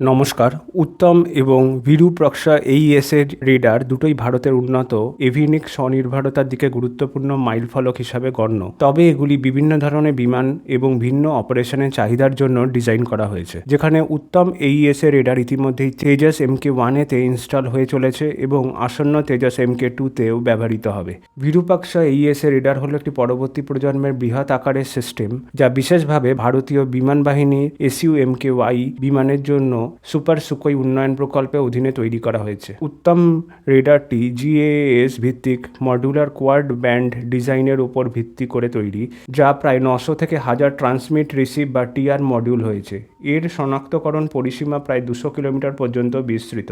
নমস্কার। উত্তম এবং বিরূপ্রক্ষা এইএস এর রেডার দুটোই ভারতের উন্নত, এভিনিক স্বনির্ভরতার দিকে গুরুত্বপূর্ণ মাইলফলক হিসাবে গণ্য। তবে এগুলি বিভিন্ন ধরনের বিমান এবং ভিন্ন অপারেশনের চাহিদার জন্য ডিজাইন করা হয়েছে, যেখানে উত্তম এইএস এর রেডার ইতিমধ্যেই তেজাস এম কে ওয়ানেতে ইনস্টল হয়ে চলেছে এবং আসন্ন তেজাস এম কে টুতেও ব্যবহৃত হবে। বিরূপাক্ষা এইএস এর রেডার হলো একটি পরবর্তী প্রজন্মের বৃহৎ আকারের সিস্টেম যা বিশেষভাবে ভারতীয় বিমান বাহিনীর এসইউ এম কে ওয়াই বিমানের জন্য সুপার সুকোই উন্নয়ন প্রকল্পের অধীনে তৈরি করা হয়েছে। উত্তম রেডারটি জিএএস ভিত্তিক মডুলার কোয়াড ব্যান্ড ডিজাইনের উপর ভিত্তি করে তৈরি, যা প্রায় নশো থেকে হাজার ট্রান্সমিট রিসিভ বা টিআর মডিউল হয়েছে। এর শনাক্তকরণ পরিসীমা প্রায় দুশো কিলোমিটার পর্যন্ত বিস্তৃত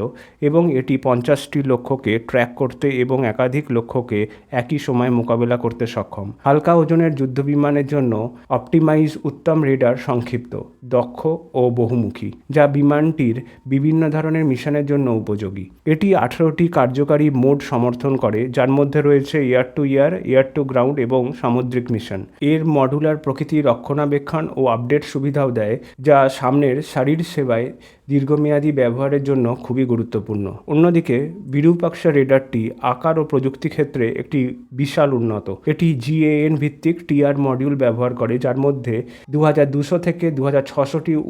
এবং এটি পঞ্চাশটি লক্ষ্যকে ট্র্যাক করতে এবং একাধিক লক্ষ্যকে একই সময় মোকাবেলা করতে সক্ষম। হালকা ওজনের যুদ্ধবিমানের জন্য অপটিমাইজ উত্তম রেডার সংক্ষিপ্ত, দক্ষ ও বহুমুখী, যা বিমানটির বিভিন্ন ধরনের মিশনের জন্য উপযোগী। এটি আঠারোটি কার্যকারী মোড সমর্থন করে, যার মধ্যে রয়েছে air to air air to ground এবং সামুদ্রিক মিশন। এর মডুলার প্রকৃতি রক্ষণাবেক্ষণ ও আপডেট সুবিধাও দেয়, যা সামনের শারীর সেবায় দীর্ঘমেয়াদী ব্যবহারের জন্য খুবই গুরুত্বপূর্ণ। অন্যদিকে, বিরূপাক্ষা রেডারটি আকার ও প্রযুক্তি ক্ষেত্রে একটি বিশাল উন্নত। এটি জিএএন ভিত্তিক টিআর মডিউল ব্যবহার করে, যার মধ্যে দু হাজার দুশো থেকে দু হাজার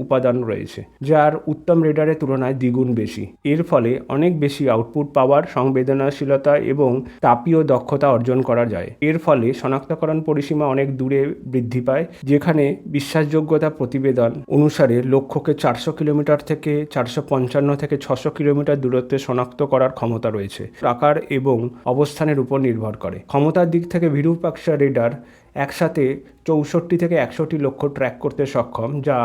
উপাদান রয়েছে, যার উত্তম রেডারের তুলনায় দ্বিগুণ বেশি। এর ফলে অনেক বেশি আউটপুট পাওয়ার, সংবেদনশীলতা এবং তাপীয় দক্ষতা অর্জন করা যায়। এর ফলে শনাক্তকরণ পরিসীমা অনেক দূরে বৃদ্ধি পায়, যেখানে বিশ্বাসযোগ্যতা প্রতিবেদন অনুসারে লক্ষ্যকে চারশো কিলোমিটার থেকে চারশো পঞ্চান্ন থেকে ছশো কিলোমিটার দূরত্বে শনাক্ত করার ক্ষমতা রয়েছে। আকার এবং অবস্থানের উপর নির্ভর করে। ক্ষমতার দিক থেকে বিরূপাক্ষা রেডার একসাথে চৌষট্টি থেকে একশোটি লক্ষ্য ট্র্যাক করতে সক্ষম, যা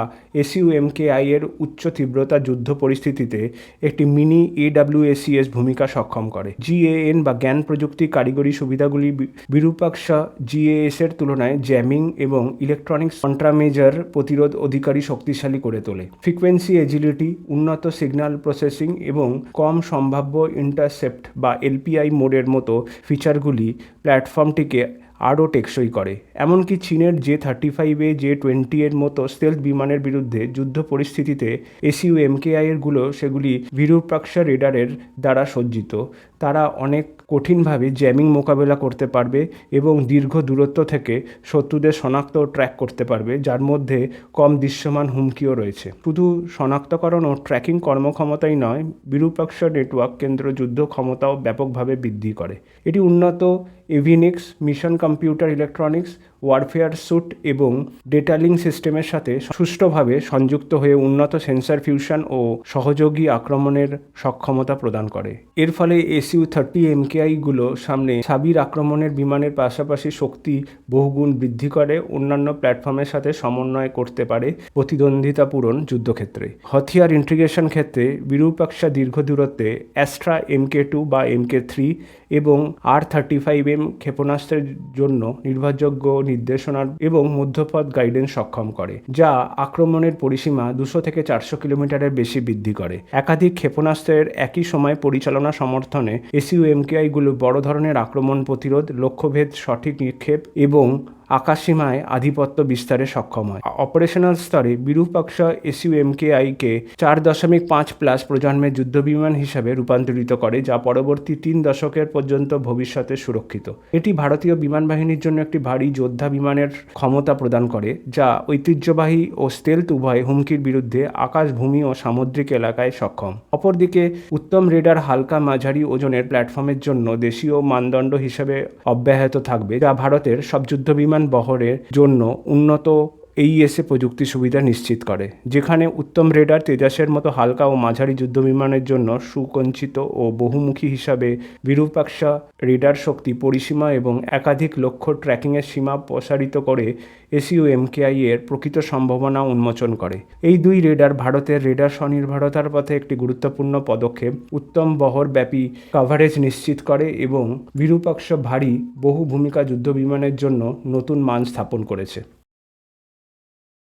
এসইউ এমকেআই এর উচ্চ তীব্রতা যুদ্ধ পরিস্থিতিতে একটি মিনি এডাব্লিউএসিএস ভূমিকা সক্ষম করে। জিএএন বা জ্ঞান প্রযুক্তি কারিগরি সুবিধাগুলি বিরূপাক্ষা জিএএস এর তুলনায় জ্যামিং এবং ইলেকট্রনিক্স কন্ট্রামেজার প্রতিরোধ অধিকারী শক্তিশালী করে তোলে। ফ্রিকোয়েন্সি এজিলিটি, উন্নত সিগন্যাল প্রসেসিং এবং কম সম্ভাব্য ইন্টারসেপ্ট বা এলপিআই মোডের মতো ফিচারগুলি প্ল্যাটফর্মটিকে আরও টেকসই করে। এমনকি চীনের জে থার্টি ফাইভে জে টোয়েন্টি এর মতো স্টেলথ বিমানের বিরুদ্ধে যুদ্ধ পরিস্থিতিতে এসইউ এমকেআই এরগুলো সেগুলি বিরূপাক্ষা রেডারের দ্বারা সজ্জিত। তারা অনেক কঠিনভাবে জ্যামিং মোকাবেলা করতে পারবে এবং দীর্ঘ দূরত্ব থেকে শত্রুদের শনাক্ত ট্র্যাক করতে পারবে, যার মধ্যে কম দৃশ্যমান হুমকিও রয়েছে। শুধু শনাক্তকরণ ও ট্র্যাকিং কর্মক্ষমতাই নয় বিরূপাক্ষা নেটওয়ার্ক কেন্দ্র যুদ্ধ ক্ষমতাও ব্যাপকভাবে বৃদ্ধি করে। এটি উন্নত avionics mission computer electronics warfare suite এবং ডেটালিং সিস্টেমের সাথে সুষ্ঠুভাবে সংযুক্ত হয়ে উন্নত সেন্সর ফিউশন ও সহযোগী আক্রমণের সক্ষমতা প্রদান করে। এর ফলে এসইউ থার্টি এমকেআইগুলো সামনে সাবির আক্রমণের বিমানের পাশাপাশি শক্তি বহুগুণ বৃদ্ধি করে, অন্যান্য প্ল্যাটফর্মের সাথে সমন্বয় করতে পারে প্রতিদ্বন্দ্বিতা পূরণ যুদ্ধক্ষেত্রে। হথিয়ার ইন্টিগ্রেশন ক্ষেত্রে বিরূপাক্ষা দীর্ঘ দূরত্বে অ্যাস্ট্রা এমকে টু বা এমকে থ্রি এবং আর থার্টি ফাইভ এম ক্ষেপণাস্ত্রের জন্য নির্ভরযোগ্য নির্দেশনা এবং মধ্যপথ গাইডেন্স সক্ষম করে, যা আক্রমণের পরিসীমা দুশো থেকে চারশো কিলোমিটারের বেশি বৃদ্ধি করে। একাধিক ক্ষেপণাস্ত্রের একই সময় পরিচালনা সমর্থনে এসিউ এমকেআইগুলো বড় ধরনের আক্রমণ প্রতিরোধ, লক্ষ্যভেদ, সঠিক নিক্ষেপ এবং আকাশসীমায় আধিপত্য বিস্তারে সক্ষম হয়। অপারেশনাল স্তরে বিরূপাক্ষা এসইউ এমকেআইকে চার দশমিক পাঁচ প্লাস প্রজন্মের যুদ্ধবিমান হিসাবে রূপান্তরিত করে, যা পরবর্তী তিন দশকের পর্যন্ত ভবিষ্যতে সুরক্ষিত। এটি ভারতীয় বিমান বাহিনীর জন্য একটি ভারী যোদ্ধা বিমানের ক্ষমতা প্রদান করে, যা ঐতিহ্যবাহী ও স্টেলথ উভয় হুমকির বিরুদ্ধে আকাশ ভূমি ও সামুদ্রিক এলাকায় সক্ষম। অপরদিকে, উত্তম রেডার হালকা মাঝারি ওজনের প্ল্যাটফর্মের জন্য দেশীয় মানদণ্ড হিসেবে অব্যাহত থাকবে, যা ভারতের সব যুদ্ধবিমান বহরের জন্য উন্নত এইএসএ প্রযুক্তি সুবিধা নিশ্চিত করে, যেখানে উত্তম রেডার তেজাসের মতো হালকা ও মাঝারি যুদ্ধবিমানের জন্য সুকঞ্চিত ও বহুমুখী হিসাবে বিরূপাক্ষা রেডার শক্তি পরিসীমা এবং একাধিক লক্ষ্য ট্র্যাকিংয়ের সীমা প্রসারিত করে এসইউ এমকেআই এর প্রকৃত সম্ভাবনা উন্মোচন করে। এই দুই রেডার ভারতের রেডার স্বনির্ভরতার পথে একটি গুরুত্বপূর্ণ পদক্ষেপ, উত্তম বহরব্যাপী কাভারেজ নিশ্চিত করে এবং বিরূপাক্ষ ভারী বহু ভূমিকা যুদ্ধবিমানের জন্য নতুন মান স্থাপন করেছে।